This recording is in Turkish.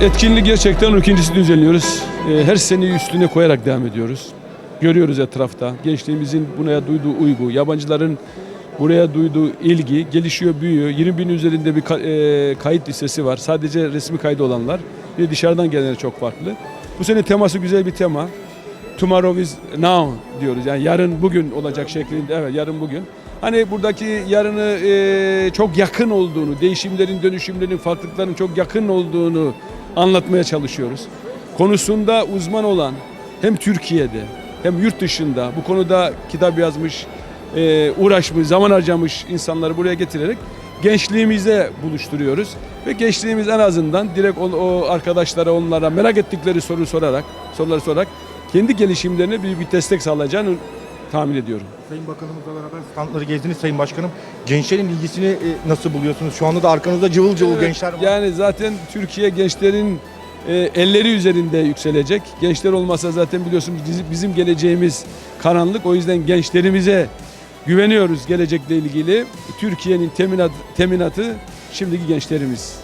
etkinlik gerçekten ikincisi düzenliyoruz. Ee, Her seneyi üstüne koyarak devam ediyoruz. Görüyoruz etrafta. Gençliğimizin buraya duyduğu uygu, yabancıların buraya duyduğu ilgi gelişiyor, büyüyor. 20 bin üzerinde bir e, kayıt listesi var. Sadece resmi kaydı olanlar. Bir dışarıdan gelenler çok farklı. Bu sene teması güzel bir tema. Tomorrow is now diyoruz. Yani yarın bugün olacak şeklinde. Evet yarın bugün. Hani buradaki yarını e, çok yakın olduğunu, değişimlerin, dönüşümlerin, farklılıkların çok yakın olduğunu anlatmaya çalışıyoruz. Konusunda uzman olan hem Türkiye'de hem yurt dışında bu konuda kitap yazmış, e, uğraşmış, zaman harcamış insanları buraya getirerek gençliğimize buluşturuyoruz. Ve gençliğimiz en azından direkt o, o arkadaşlara, onlara merak ettikleri soru sorarak, soruları sorarak kendi gelişimlerine bir, bir destek sağlayacağını tahmin ediyorum. Sayın Bakanımızla beraber standları gezdiniz Sayın Başkanım. Gençlerin ilgisini e, nasıl buluyorsunuz? Şu anda da arkanızda cıvıl cıvıl Evet, gençler var. Yani zaten Türkiye gençlerin e, elleri üzerinde yükselecek. Gençler olmasa zaten biliyorsunuz bizim, bizim geleceğimiz karanlık. O yüzden gençlerimize güveniyoruz gelecekle ilgili. Türkiye'nin teminat, teminatı şimdiki gençlerimiz.